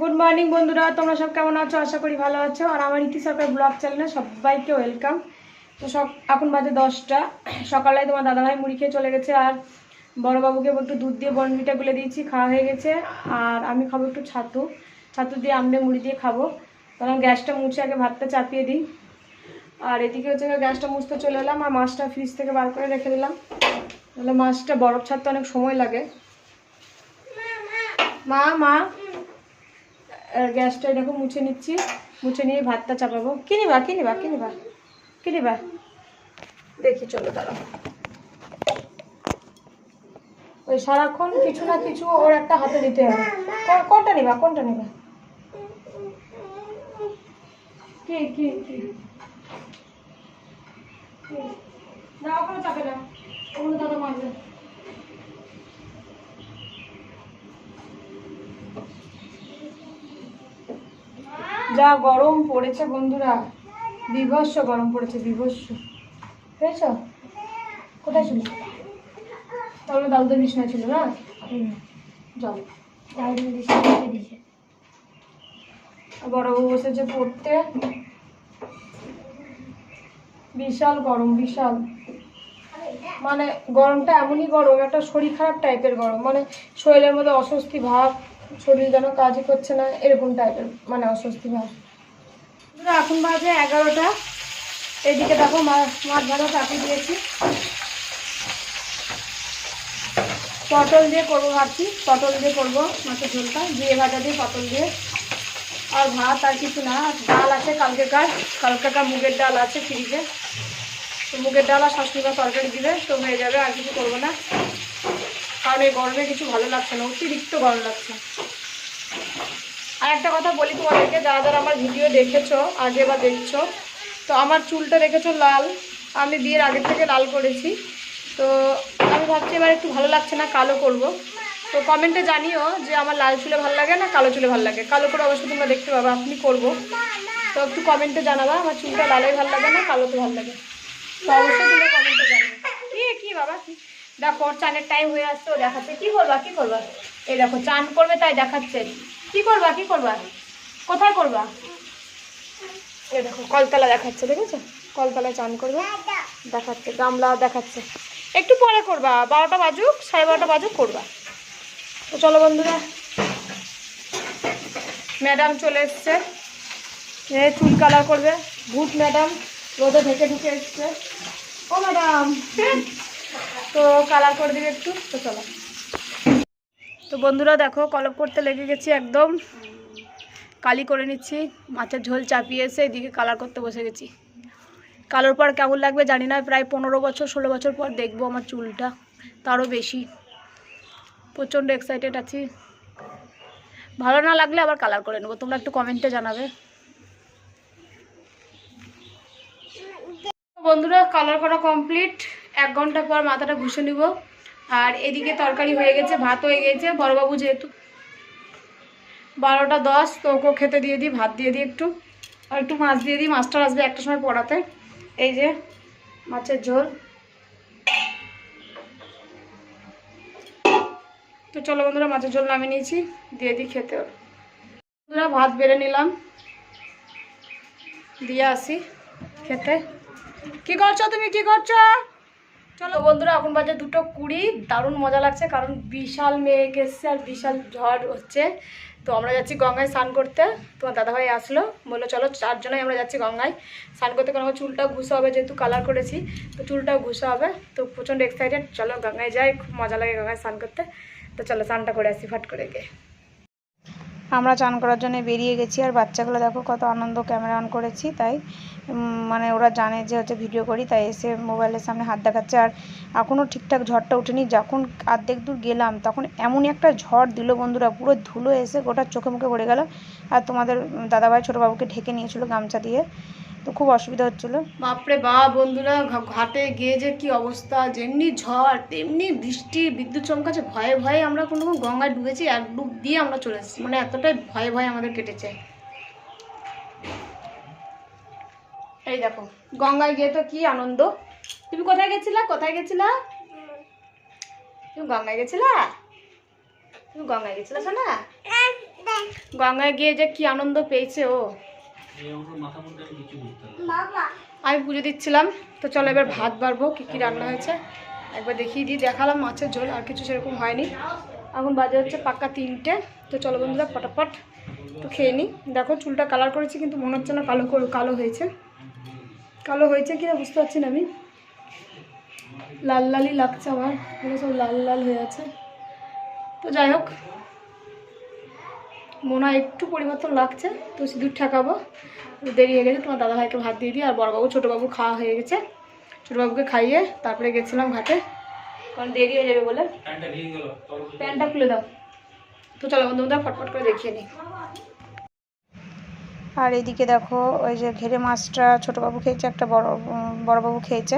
Good morning বন্ধুরা। তোমরা সব কেমন আছো? আশা করি ভালো আছো। আর আমার ইতি সরকার ব্লগ চ্যানেলে সবাইকে ওয়েলকাম তো সব, এখন বাজে দশটা। সকালে তোমার দাদাভাই মুড়ি খেয়ে চলে গেছে, আর বড়োবাবুকে একটু দুধ দিয়ে বনমিটা গুলে দিয়েছি, খাওয়া হয়ে গেছে। আর আমি খাব একটু ছাতু। ছাতু দিয়ে আমলে মুড়ি দিয়ে খাব। কারণ গ্যাসটা মুছে আগে ভাতটা চাপিয়ে দিই। আর এদিকে হচ্ছে গ্যাসটা মুছতে চলে এলাম, আর মাছটা ফ্রিজ থেকে বার করে রেখে দিলাম। তাহলে মাছটা বরফ ছাড়তে অনেক সময় লাগে। মা মা। গ্যাসটা এরকম মুছে নিচ্ছি। মুছে নিয়ে ভাতটা চাপাবো। কি নিবা কি নিবা কি নিবা? কি নিবা? দেখি, চলো দাঁড়াও। ওই সারাক্ষণ কিছু না কিছু ওর একটা হাতে দিতে হবে। কোনটা নিবা কোনটা নিবা? কি কি কি? না ওখানে চাপে না। ওগুলো দাদা মারবে। যা গরম পড়েছে বন্ধুরা, বিভৎস গরম পড়েছে, বিভৎস। পেয়েছ? কোথায় ছিল? তাহলে দাদুদের বিছানা ছিল না? জল বড় বউ বসেছে পড়তে। বিশাল গরম, বিশাল। মানে গরমটা এমনই গরম, একটা শরীর খারাপ টাইপের গরম। মানে শরীরের মধ্যে অস্বস্তি ভাব। শরীর যেন কাজই করছে না, এরকম টাইপের মানে অস্বস্তি ভাব। এখন বাজে এগারোটা। এইদিকে দেখো মাছ ভাজা চাপিয়ে দিয়েছি। পটল দিয়ে করব ভাবছি, পটল দিয়ে করব মাছের ঝোলটা, দিয়ে ভাজা দিয়ে পটল দিয়ে। আর ভাত আর কিছু না, ডাল আছে কালকেকার কালকেকার মুগের ডাল আছে ফ্রিজে। তো মুগের ডাল আর শাশুড়ি মা তরকারি দিলে তো হয়ে যাবে, আর কিছু করব না। কারণ এই গরমে কিছু ভালো লাগছে না, অতিরিক্ত গরম লাগছে। আর একটা কথা বলি তোমাদেরকে, যারা যারা আমার ভিডিও দেখেছ, আগে বা দেখছ, তো আমার চুলটা রেখেছো লাল, আমি বিয়ের আগের থেকে লাল করেছি। তো আমি ভাবছি এবার একটু ভালো লাগছে না, কালো করব। তো কমেন্টে জানিও যে আমার লাল চুলে ভালো লাগে না কালো চুলে ভালো লাগে। কালো করে অবশ্যই তোমরা দেখতে পাবে আপনি করব। তো একটু কমেন্টে জানাবা, আমার চুলটা লালাই ভালো লাগে না কালোতে ভালো লাগে? কি বাবা দেখো চানের টাইম হয়ে আসছে দেখাচ্ছে। কি করবা কি করবা? এই দেখো, চান করবে, তাই দেখাচ্ছে। কি করবা কি করবা? কোথায় করবা? এ দেখো, কলতলা দেখাচ্ছে, দেখেছ? কলতলায় চান করবে, দেখাচ্ছে, গামলা দেখাচ্ছে। একটু পরে করবা, বারোটা বাজুক, সাড়ে বারোটা বাজুক, করবা। তো চলো বন্ধুরা, ম্যাডাম চলে এসছে। এ, চুল কালার করবে। ভূত ম্যাডাম রোদে ঢেকে ঢুকে এসছে। ও ম্যাডাম, তো কালার করে দিবে একটু, তো চলো। তো বন্ধুরা দেখো, কলপ করতে লেগে গেছি একদম। কালি করে নিচ্ছি, মাছের ঝোল চাপিয়ে এসে এদিকে কালার করতে বসে গেছি। কালোর পর কেমন লাগবে জানি না, প্রায় পনেরো বছর, ষোলো বছর পর দেখব আমার চুলটা, তারও বেশি। প্রচণ্ড এক্সাইটেড আছি। ভালো না লাগলে আবার কালার করে নেব, তোমরা একটু কমেন্টে জানাবে। বন্ধুরা, কালার করা কমপ্লিট এক ঘণ্টা পর মাথাটা ঘুষে নিব। আর এদিকে তরকারি হয়ে গেছে, ভাত হয়ে গেছে। বড়বাবু যেহেতু বারোটা দশ, তো ওকেও খেতে দিয়ে দিই, ভাত দিয়ে দিই একটু। আর একটু মাছ দিয়ে দিই, মাছটা আসবে একটা সময় পড়াতে। এই যে মাছের ঝোল। তো চলো বন্ধুরা, মাছের ঝোল নামিয়ে নিয়েছি, দিয়ে দিই খেতে। বন্ধুরা, ভাত বেড়ে নিলাম। দিয়ে আসি খেতে। কি করছ তুমি? কি করছ? চলো বন্ধুরা, এখন বাজে দুটো কুড়ি। দারুণ মজা লাগছে, কারণ বিশাল মেঘ এসছে আর বিশাল ঝড় হচ্ছে। তো আমরা যাচ্ছি গঙ্গায় স্নান করতে। তোমার দাদাভাই আসলো, বলল, চলো চারজনেই আমরা যাচ্ছি গঙ্গায়। স্নান করতে কারণ চুলটাও ঘুষা হবে, যেহেতু কালার করেছি, তো চুলটাও ঘুষা হবে। তো প্রচণ্ড এক্সাইটেড চলো গঙ্গায় যাই, খুব মজা লাগে গঙ্গায় স্নান করতে। তো চলো, স্নানটা করে আসি, ফাট করে গিয়ে। আমরা চান করার জন্য বেরিয়ে গেছি। আর বাচ্চাগুলো দেখো কত আনন্দ ক্যামেরা অন করেছি, তাই মানে ওরা জানে যে হচ্ছে ভিডিও করি, তাই এসে মোবাইলের সামনে হাত দেখাচ্ছে। আর এখনও ঠিকঠাক ঝড়টা ওঠেনি, যখন আর্ধেক দূর গেলাম, তখন এমনই একটা ঝড় দিল বন্ধুরা, পুরো ধুলো এসে গোটা চোখে মুখে পড়ে গেল। আর তোমাদের দাদাভাই ছোটো বাবুকে ঢেকে নিয়েছিল গামছা দিয়ে। তো খুব অসুবিধা হচ্ছিল। বাপরে বা বন্ধুরা ঘাটে গিয়ে যে কি অবস্থা, যেমনি ঝড়, তেমনি বৃষ্টি, বিদ্যুৎ চমকাচ্ছে, ভয়ে ভয়ে আমরা কোনো গঙ্গায় ডুবেছি, এক ডুব দিয়ে আমরা চলে এসেছি। মানে এতটাই ভয়ে ভয়ে আমাদের কেটেছে। এই দেখো, গঙ্গায় গিয়ে তো কি আনন্দ। তুমি কোথায় গেছিলা? কোথায় গেছিলা? তুমি গঙ্গায় গেছিলা? তুমি গঙ্গায় গেছিলা শোনা গঙ্গায় গিয়ে যে কি আনন্দ পেয়েছে ও। আমি পুজো দিচ্ছিলাম তো চলো এবার ভাত বাড়বো কী কী রান্না হয়েছে। একবার দেখিয়ে দিই দেখালাম মাছের ঝোল আর কিছু সেরকম হয়নি। এখন বাজে হচ্ছে পাক্কা তিনটে তো চলো বন্ধুরা পটাপট তো খেয়ে নিই দেখো চুলটা কালার করেছি কিন্তু মনে হচ্ছে না কালো কালো হয়েছে। কালো হয়েছে কিনা বুঝতে পারছি না আমি। লাল লালই লাগছে আমার এগুলো সব লাল লাল হয়ে আছে। তো যাই হোক মনে হয় একটু পরিবর্তন লাগছে তো সিঁদুর ঠেকাবো। দেরি হয়ে গেছে তোমার দাদাভাইকে ভাত দিয়ে দিই আর বড়বাবু ছোটোবাবু খাওয়া হয়ে গেছে। ছোটোবাবুকে খাইয়ে তারপরে গেছিলাম ঘাটে। কারণ দেরি হয়ে যাবে বলে। প্যান্টটা খুলে দাও। তো চলো বন্ধু বন্ধুরা ফটফট করে দেখিয়ে নিই। আর এদিকে দেখো ওই যে ঘেরে মাছটা ছোটোবাবু খেয়েছে একটা বড় বড়বাবু খেয়েছে।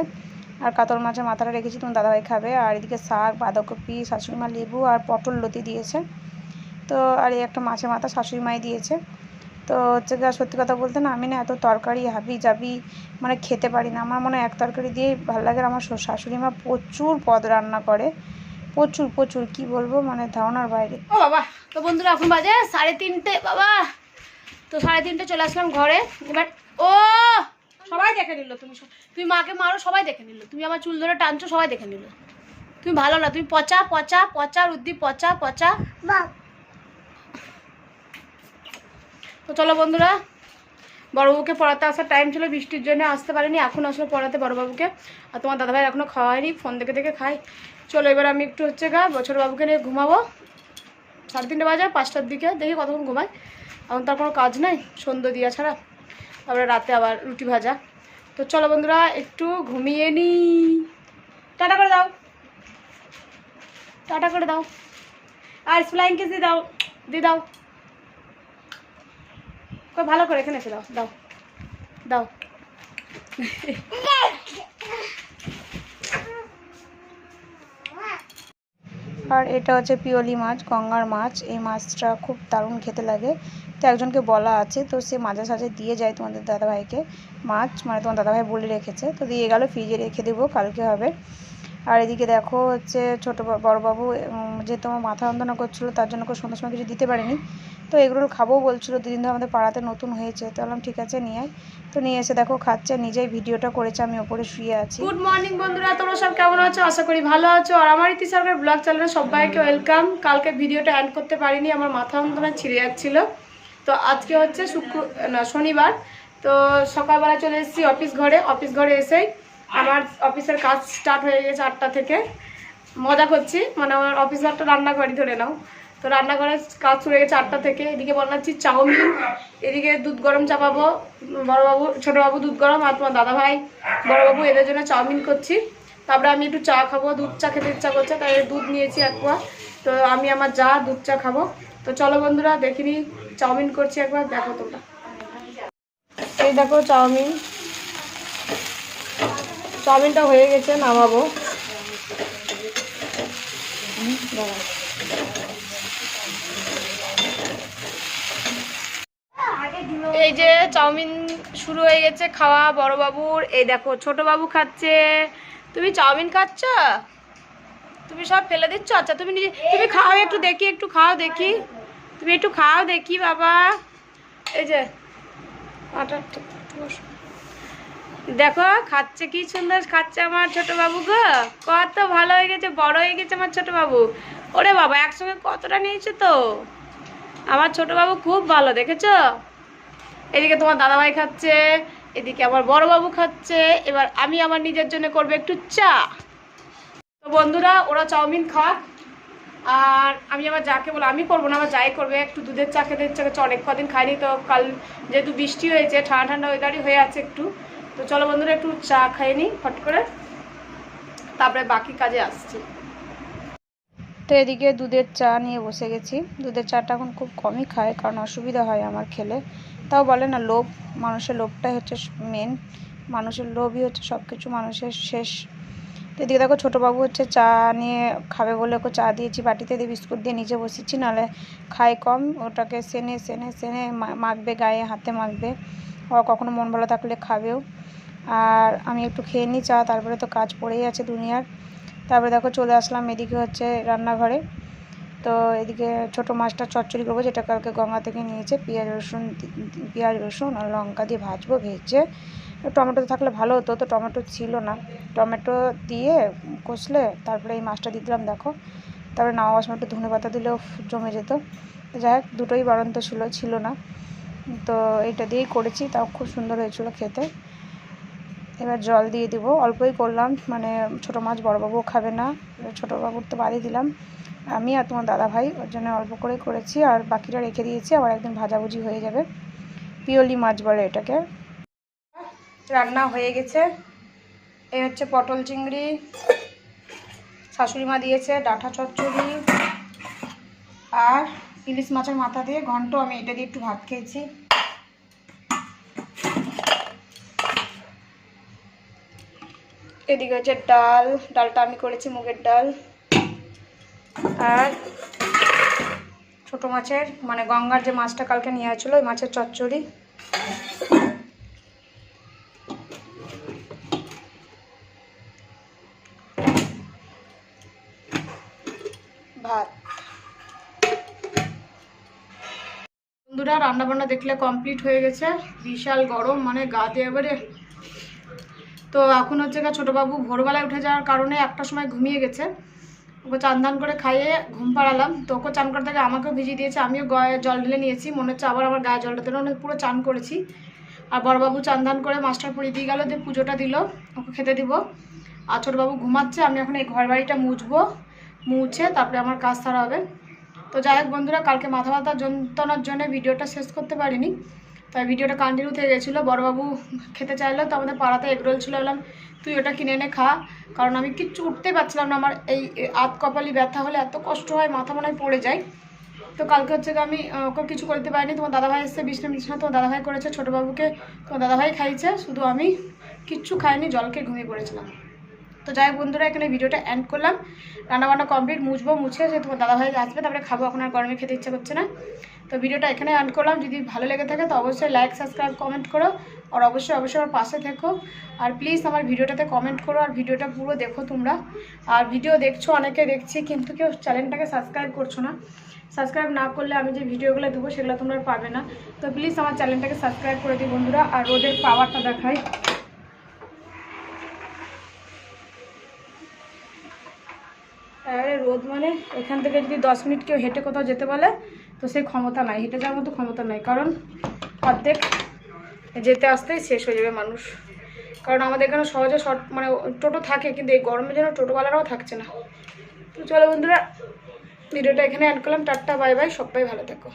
আর কাতল মাছের মাথাটা রেখেছি তুমি দাদাভাই খাবে। আর এদিকে শাক বাঁধাকপি শাশুড়ি মা লেবু আর পটল লতি দিয়েছে। তো আর এই একটা মাছের মাথা শাশুড়ি মাই দিয়েছে। তো হচ্ছে গিয়ে সত্যি কথা বলতে না আমি না এত তরকারি হাবি জাবি মানে খেতে পারি না। আমার মনে হয় এক তরকারি দিয়েই ভালো লাগে আর আমার শাশুড়ি মা প্রচুর পদ রান্না করে। প্রচুর প্রচুর কি বলব মানে ধারণার বাইরে। ও বাবা তো বন্ধুরা এখন বাজে সাড়ে তিনটে বাবা। তো সাড়ে তিনটে চলে আসলাম ঘরে। এবার ও সবাই দেখে নিল তুমি তুমি মাকে মারো সবাই দেখে নিল। তুমি আমার চুল ধরে টানছো সবাই দেখে নিল। তুমি ভালো না তুমি পচা পচা পচা রুদ্দি পচা পচা। তো চলো বন্ধুরা, বড়বাবুকে পড়াতে আসার টাইম ছিল, বৃষ্টির জন্য আসতে পারিনি, এখন আসলে পড়াতে বড়বাবুকে। আর তোমার দাদাভাই এখনও খাওয়া হয়নি ফোন দেখে দেখে খাই। চলো এবার আমি একটু হচ্ছে গা বছর বাবুকে নিয়ে ঘুমাবো। সাড়ে তিনটে বাজে, পাঁচটার দিকে, দেখি কতক্ষণ ঘুমাই। এখন তার কোনো কাজ নাই, সন্ধ্যে দিয়া ছাড়া। তারপরে রাতে আবার রুটি ভাজা। তো চলো বন্ধুরা, একটু ঘুমিয়ে নি। টাটা করে দাও। টাটা করে দাও। আর ফ্লাইং কিস দিয়ে দাও। দিয়ে দাও। ভালো করে এখানে এসে দাও দাও দাও। আর এটা হচ্ছে পিওলি মাছ, গঙ্গার মাছ। এই মাছটা খুব দারুণ খেতে লাগে। তো একজনকে বলা আছে, তো সে মাঝে সাঝে দিয়ে যায় তোমাদের দাদাভাইকে। মাছ মানে তোমার দাদাভাই বলে রেখেছে, তো দিয়ে গেল, ফ্রিজে রেখে দেবো, কালকে হবে। আর এদিকে দেখো হচ্ছে ছোটো বড়বাবু যেহেতু আমার মাথা যন্ত্রণা করছিল, তার জন্য কোনো সন্ধ্যার সময় কিছু দিতে পারিনি। তো এগুলো খাব বলছিলো, দুদিন ধরে আমাদের পাড়াতে নতুন হয়েছে। তো বললাম, ঠিক আছে, নিয়ে আয়। তো নিয়ে এসে দেখো খাচ্ছে, নিজেই ভিডিওটা করেছে, আমি ওপরে শুয়ে আছি। গুড মর্নিং বন্ধুরা, তোমরা সব কেমন আছো? আশা করি ভালো আছো। আর আমার ইতি সরকার ব্লগ চ্যানেলে সবাইকে ওয়েলকাম কালকে ভিডিওটা অ্যাড করতে পারিনি, আমার মাথা যন্ত্রণা ছিঁড়ে যাচ্ছিল। তো আজকে হচ্ছে শুক্র না, শনিবার। তো সকালবেলা চলে এসেছি অফিস ঘরে। অফিস ঘরে এসেই আমার অফিসের কাজ স্টার্ট হয়ে গেছে আটটা থেকে। মজা করছি মানে আমার অফিস ঘরটা রান্নাঘরই ধরে নাও। তো রান্নাঘরের কাজ শুরু হয়ে গেছে আটটা থেকে। এদিকে বানাচ্ছি চাউমিন। এদিকে দুধ গরম চাপাবো, বড়বাবু, ছোটোবাবু দুধ গরম আর তোমার দাদাভাই। বড়বাবু এদের জন্য চাউমিন করছি। তারপরে আমি একটু চা খাব, দুধ চা খেতে ইচ্ছা করছে, তাই দুধ নিয়েছি একবার তো আমি আমার যা দুধ চা খাব। তো চলো বন্ধুরা, দেখিনি, চাউমিন করছি একবার, দেখো তোমরা। এই দেখো চাউমিন। চাউমিনটা হয়ে গেছে, নামাবো। এই যে চাউমিন শুরু হয়ে গেছে খাওয়া বড় বাবুর। এই দেখো, ছোট বাবু খাচ্ছে। তুমি চাউমিন খাচ্ছ? তুমি সব ফেলে দিচ্ছ? আচ্ছা তুমি নিজে তুমি খাও একটু দেখি, একটু খাও দেখি। তুমি একটু খাও দেখি, বাবা। এই যে আটা। দেখো, খাচ্ছে কি সুন্দর খাচ্ছে আমার ছোট বাবু গো। কত ভালো হয়ে গেছে, বড় হয়ে গেছে আমার ছোট বাবু। ওরে বাবা, একসঙ্গে কতটা নিয়েছে তো? আমার ছোট বাবু খুব ভালো, দেখেছ? এদিকে তোমার দাদাভাই খাচ্ছে, এদিকে আমার বড় বাবু খাচ্ছে, এবার আমি আমার নিজের জন্য করব একটু চা। তো বন্ধুরা, ওরা চাউমিন খাক, আর আমি আমার যাকে বলো, আমি করব না আমার যাই করবে, একটু দুধের চা খেতে ইচ্ছে করছে, অনেক কদিন খাইনি তো, কাল যেহেতু বৃষ্টি হয়েছে, ঠান্ডা ঠান্ডা ওয়েদারই হয়ে আছে একটু। তো চলো বন্ধুরা একটু চা খাই নি, ফট করে। তারপরে বাকি কাজে আসছি। তো এদিকে দুধের চা নিয়ে বসে গেছি। দুধের চাটা এখন খুব কমই খায়, কারণ অসুবিধা হয় আমার খেলে। তাও বলে না, লোভ, মানুষের লোভটাই হচ্ছে মেন মানুষের লোভই হচ্ছে সব কিছু মানুষের শেষ। তো এদিকে দেখো, ছোটোবাবু হচ্ছে চা নিয়ে খাবে বলে ওকে চা দিয়েছি, বাটিতে দিয়ে বিস্কুট দিয়ে নিচে বসেছি, নাহলে খায় কম। ওটাকে সেনে সেনে সেনে মাখবে, গায়ে হাতে মাখবে। কখনো মন ভালো থাকলে খাবেও। আর আমি একটু খেয়ে নিই চা, তারপরে তো কাজ পড়েই আছে দুনিয়ার। তারপরে দেখো চলে আসলাম এদিকে হচ্ছে রান্নাঘরে। তো এদিকে ছোটো মাছটা চচ্চড়ি করব, যেটা কালকে গঙ্গা থেকে নিয়েছে। পেঁয়াজ, রসুন পেঁয়াজ, রসুন আর লঙ্কা দিয়ে ভাজবো, ভেজে। টমেটো থাকলে ভালো হতো, তো টমেটো ছিল না। টমেটো দিয়ে কষলে তারপরে এই মাছটা দিলাম, দেখো। তারপরে নামাবার সময় একটু ধনে পাতা দিলেও জমে যেত। যাই হোক, দুটোই বাড়ন্ত ছিল ছিল না। তো এটা দিয়েই করেছি, তাও খুব সুন্দর হয়েছিল খেতে। এবার জল দিয়ে দিব। অল্পই করলাম মানে ছোটো মাছ বড়োবাবুও খাবে না ছোটো বাবুর তো বাড়ি দিলাম। আমি আর তোমার দাদা ভাই, ওর জন্য অল্প করে করেছি, আর বাকিটা রেখে দিয়েছি, আবার একদিন ভাজাভুজি হয়ে যাবে। পিওলি মাছ বলে এটাকে। রান্না হয়ে গেছে। এই হচ্ছে পটল চিংড়ি। শাশুড়ি মা দিয়েছে ডাঁটা চচ্চড়ি। আর ইলিশ মাছের মাথা দিয়ে ঘন্ট, আমি এটা দিয়ে একটু ভাত খেয়েছি। এদিকে হচ্ছে ডাল, ডালটা আমি করেছি মুগের ডাল। আর ছোট মাছের মানে গঙ্গার যে মাছটা কালকে নিয়ে আসছিল, ওই মাছের চচ্চড়ি। বন্ধুরা রান্না বান্না দেখলে কমপ্লিট হয়ে গেছে। বিশাল গরম মানে গাতে এবারে। তো এখন হচ্ছে গা ছোটোবাবু ভোরবেলায় উঠে যাওয়ার কারণে একটা সময় ঘুমিয়ে গেছে। ওকে চান ধান করে খাইয়ে ঘুম পাড়ালাম। তো ওকে চান করতে গিয়ে আমাকেও ভিজিয়ে দিয়েছে, আমিও গায়ে জল ঢেলে নিয়েছি। মনে হচ্ছে আবার আমার গায়ে জলটা দিল পুরো চান করেছি। আর বড়বাবু চান ধান করে মাস্টার পড়িয়ে দিয়ে গেলো, দিয়ে পুজোটা দিল, ওকে খেতে দিব। আর ছোটোবাবু ঘুমাচ্ছে, আমি এখন এই ঘর বাড়িটা মুছবো, মুছে তারপরে আমার কাজ সারা হবে। তো যাই হোক বন্ধুরা, কালকে মাথা ব্যথা, যন্ত্রণার জন্য ভিডিওটা শেষ করতে পারিনি। তাই ভিডিওটা কন্টিনিউ থেকে গেছিল। বড়বাবু খেতে চাইলো, তো আমাদের পাড়াতে এগরোল ছিল। বললাম, তুই ওটা কিনে এনে খা। কারণ আমি কিচ্ছু উঠতেই পারছিলাম না। আমার এই আত কপালি ব্যথা হলে এত কষ্ট হয়, মাথা মনে হয় পড়ে যায়। তো কালকে হচ্ছে আমি ওকে কিছু করতে পারিনি। তোমার দাদাভাই এসে বিছনা বিছনা তোমার দাদাভাই করেছে ছোটোবাবুকে তোমার দাদাভাই খাইছে শুধু আমি কিচ্ছু খাইনি, জলকে ঘুমিয়ে পড়েছিলাম। তো যাই বন্ধুরা, এখানে ভিডিওটা এন্ড করলাম। রান্নাবান্না কমপ্লিট মুছবো, মুছে, সে তোমার দাদাভাই আসবে, তারপরে খাব, এখন আর গরমে খেতে ইচ্ছে করছে না। তো ভিডিওটা এখানে এন্ড করলাম। যদি ভালো লেগে থাকে, তো অবশ্যই লাইক সাবস্ক্রাইব কমেন্ট করো। আর অবশ্যই অবশ্যই আমার পাশে থেকো। আর প্লিজ আমার ভিডিওটাতে কমেন্ট করো, আর ভিডিওটা পুরো দেখো তোমরা। আর ভিডিও দেখছ, অনেকে দেখছি, কিন্তু কেউ চ্যানেলটাকে সাবস্ক্রাইব করছ না। সাবস্ক্রাইব না করলে আমি যে ভিডিওগুলো দেবো, সেগুলো তোমরা পাবে না। তো প্লিজ আমার চ্যানেলটাকে সাবস্ক্রাইব করে দিই বন্ধুরা, আর রোদের পাওয়ারটা দেখাই। আরে রোদ মানে এখান থেকে যদি দশ মিনিট কেউ হেঁটে কোথাও যেতে বলে, তো সেই ক্ষমতা নাই। হেঁটে যাওয়ার মতো ক্ষমতা নাই। কারণ অর্ধেক যেতে আসতেই শেষ হয়ে যাবে মানুষ। কারণ আমাদের এখানে সহজে শর্ট মানে টোটো থাকে, কিন্তু এই গরমের জন্য টোটোওয়ালারাও থাকছে না। তো চলো বন্ধুরা, ভিডিওটা এখানে অ্যাড করলাম। টাটা, বাই বাই, সবাই ভালো থেকো।